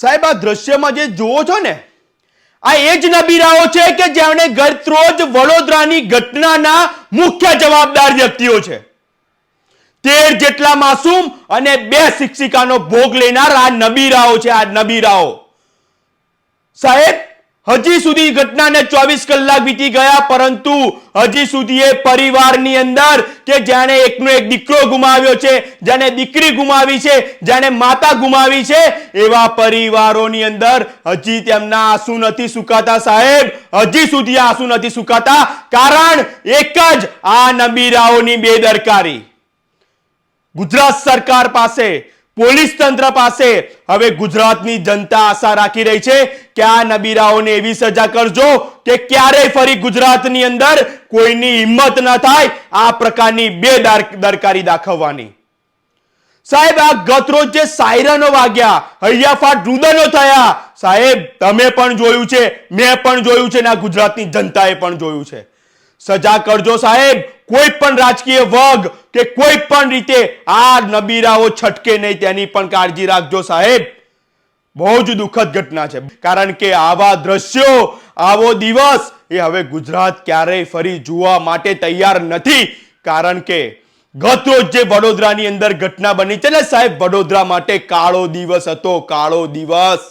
સાહેબ, આ દ્રશ્યમાં જે જુઓ છો ને, આ એ જ નબીરાઓ છે કે જેમણે ગત રોજ વડોદરાની ઘટનાના મુખ્ય જવાબદાર વ્યક્તિઓ છે. તેર જેટલા માસૂમ અને બે શિક્ષિકાનો ભોગ લેનાર આ નબીરાઓ છે, આ નબીરાઓ. સાહેબ હજી સુધી ઘટનાને ચોવીસ કલાક વીતી ગયા, પરંતુ હજી સુધી એ પરિવારની અંદર કે જેણે એકનો એક દીકરો ગુમાવ્યો છે જેને દીકરી ગુમાવી છે જેને માતા ગુમાવી છે, એવા પરિવારોની અંદર હજી તેમના આંસુ નથી સુકાતા સાહેબ. હજી સુધી આંસુ નથી સુકાતા, કારણ એક જ આ નબીરાઓની બેદરકારી. ગુજરાત સરકાર પાસે પોલીસ તંત્ર પાસે હવે ગુજરાતની જનતા આશા રાખી રહી છે કે આ નબીરાઓને એવી સજા કરજો કે ક્યારેય ફરી ગુજરાતની અંદર કોઈની હિંમત ન થાય આ પ્રકારની બેદરકારી દાખવવાની. સાહેબ, આ ગત રોજ જે સાયરનો વાગ્યા, હૈયાફાટ રુદનો થયા, સાહેબ, તમે પણ જોયું છે, મેં પણ જોયું છે ને આ ગુજરાતની જનતાએ પણ જોયું છે. સજા કરજો સાહેબ, કોઈ પણ રાજકીય વર્ગ કે કોઈ પણ રીતે આ નબીરાઓ છટકે નહીં, તેની પણ કાળજી રાખજો સાહેબ. બહુ જ દુઃખદ ઘટના છે. કારણ કે આવા દ્રશ્યો, આવો દિવસ એ હવે ગુજરાત ક્યારેય ફરી જોવા માટે તૈયાર નથી. કારણ કે ગત રોજ જે વડોદરાની અંદર ઘટના બની છે ને સાહેબ, વડોદરા માટે કાળો દિવસ હતો, કાળો દિવસ.